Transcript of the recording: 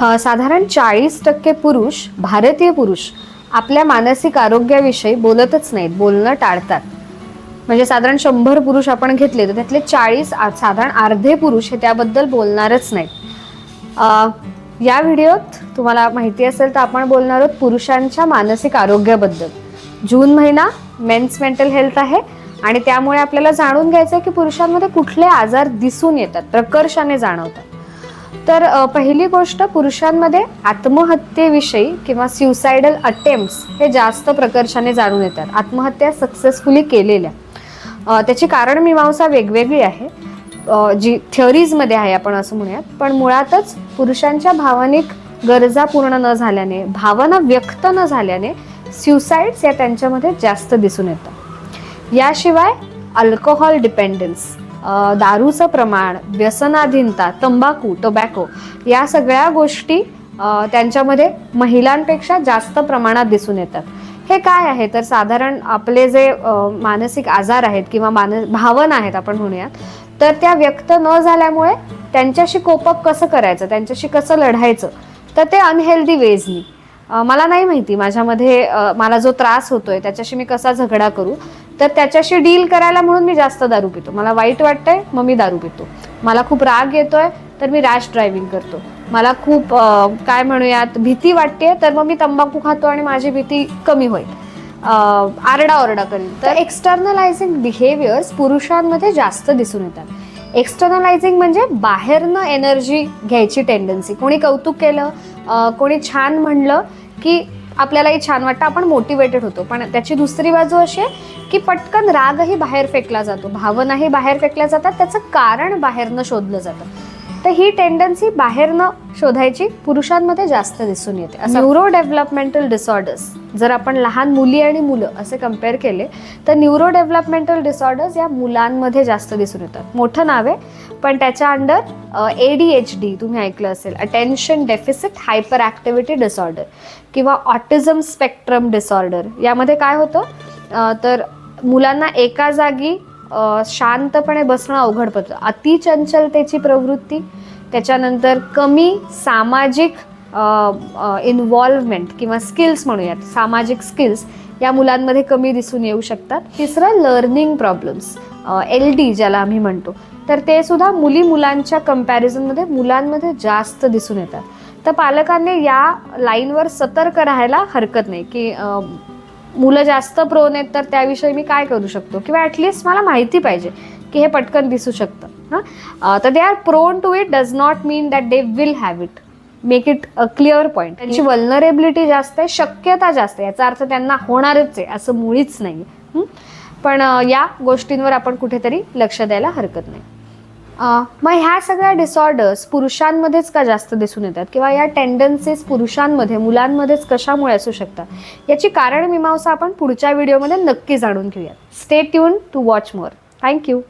साधारण चाळीस टक्के पुरुष भारतीय पुरुष आपल्या मानसिक आरोग्याविषयी बोलतच नाहीत बोलणं टाळतात. म्हणजे साधारण शंभर पुरुष आपण घेतले तर त्यातले चाळीस साधारण अर्धे पुरुष हे त्याबद्दल बोलणारच नाहीत. या व्हिडिओत तुम्हाला माहिती असेल तर आपण बोलणार आहोत पुरुषांच्या मानसिक आरोग्याबद्दल. जून महिना मेन्स मेंटल हेल्थ आहे आणि त्यामुळे आपल्याला जाणून घ्यायचं आहे की पुरुषांमध्ये कुठले आजार दिसून येतात प्रकर्षाने जाणवतात. तर पहिली गोष्ट पुरुषांमध्ये आत्महत्येविषयी किंवा स्युसायडल अटेम्प्ट्स हे जास्त प्रकर्षाने जाणून येतात. आत्महत्या सक्सेसफुली केलेल्या. त्याची कारण मीमांसा वेगवेगळी आहे. जी थिअरीजमध्ये आहे आपण असं म्हणूयात. पण मुळातच पुरुषांच्या भावनिक गरजा पूर्ण न झाल्याने भावना व्यक्त न झाल्याने स्युसाईड्स या त्यांच्यामध्ये जास्त दिसून येतात. याशिवाय अल्कोहोल डिपेंडन्स दारूचं प्रमाण व्यसनाधीनता तंबाखू टोबॅको या सगळ्या गोष्टी त्यांच्यामध्ये महिलांपेक्षा जास्त प्रमाणात दिसून येतात. हे काय आहे? तर साधारण आपले जे मानसिक आजार आहेत किंवा मान भावना आहेत आपण म्हणूयात तर त्या व्यक्त न झाल्यामुळे त्यांच्याशी कोपअप कसं करायचं? त्यांच्याशी कसं लढायचं? तर ते अनहेल्दी वेजनी मला नाही माहिती. माझ्यामध्ये मला जो त्रास होतोय त्याच्याशी मी कसा झगडा करू? तर त्याच्याशी डील करायला म्हणून मी जास्त दारू पितो. मला वाईट वाटतंय मग मी दारू पितो. मला खूप राग येतोय तर मी रॅश ड्रायव्हिंग करतो. मला खूप काय म्हणूयात भीती वाटते तर मग मी तंबाखू खातो आणि माझी भीती कमी होईल. आरडाओरडा करेल तर एक्स्टर्नलायझिंग बिहेवियर्स पुरुषांमध्ये जास्त दिसून येतात. एक्स्टर्नलायझिंग म्हणजे बाहेरनं एनर्जी घ्यायची टेंडन्सी कोणी कौतुक केलं कोणी छान म्हणलं की आपल्यालाही छान वाटतं आपण मोटिवेटेड होतो. पण त्याची दुसरी बाजू अशी आहे की पटकन रागही बाहेर फेकला जातो. भावनाही बाहेर फेकल्या जातात त्याचं कारण बाहेरनं शोधलं जातं. तर ही टेंडन्सी बाहेरनं शोधायची पुरुषांमध्ये जास्त दिसून येते. न्यूरो डेव्हलपमेंटल डिसऑर्डर्स जर आपण लहान मुली आणि मुलं असे कंपेअर केले तर न्यूरो डेव्हलपमेंटल डिसऑर्डर्स या मुलांमध्ये जास्त दिसून येतात. मोठं नाव आहे पण त्याच्या under A D H D तुम्ही ऐकलं असेल attention deficit hyperactivity disorder किंवा ऑटिझम स्पेक्ट्रम डिसऑर्डर यामध्ये काय होतं? तर मुलांना एका जागी शांतपणे बसणं अवघड पडतं. अतिचंचलतेची प्रवृत्ती त्याच्यानंतर कमी सामाजिक इन्व्हॉल्वमेंट किंवा स्किल्स म्हणूयात. सामाजिक स्किल्स या मुलांमध्ये कमी दिसून येऊ शकतात. तिसरं लर्निंग प्रॉब्लेम्स एल डी ज्याला आम्ही म्हणतो. तर ते सुद्धा मुली मुलांच्या कम्पॅरिझनमध्ये मुलांमध्ये जास्त दिसून येतात. तर पालकांनी या लाईनवर सतर्क राहायला हरकत नाही की मुलं जास्त प्रोन आहेत तर त्याविषयी मी काय करू शकतो? किंवा ॲटलिस्ट मला माहिती पाहिजे की हे पटकन दिसू शकतं हां? तर they are prone to it does not mean that they will have it make it a clear point त्यांची वल्नरेबिलिटी जास्त आहे शक्यता जास्त आहे. याचा अर्थ त्यांना होणारच आहे असं मुळीच नाही पण या गोष्टींवर आपण कुठेतरी लक्ष द्यायला हरकत नाही. मग ह्या सगळ्या डिसऑर्डर्स पुरुषांमध्येच का जास्त दिसून येतात? किंवा या टेंडन्सीज पुरुषांमध्ये मुलांमध्येच कशामुळे असू शकतात? याची कारण मीमांसा आपण पुढच्या व्हिडिओमध्ये नक्की जाणून घेऊयात. Stay tune to watch more thank you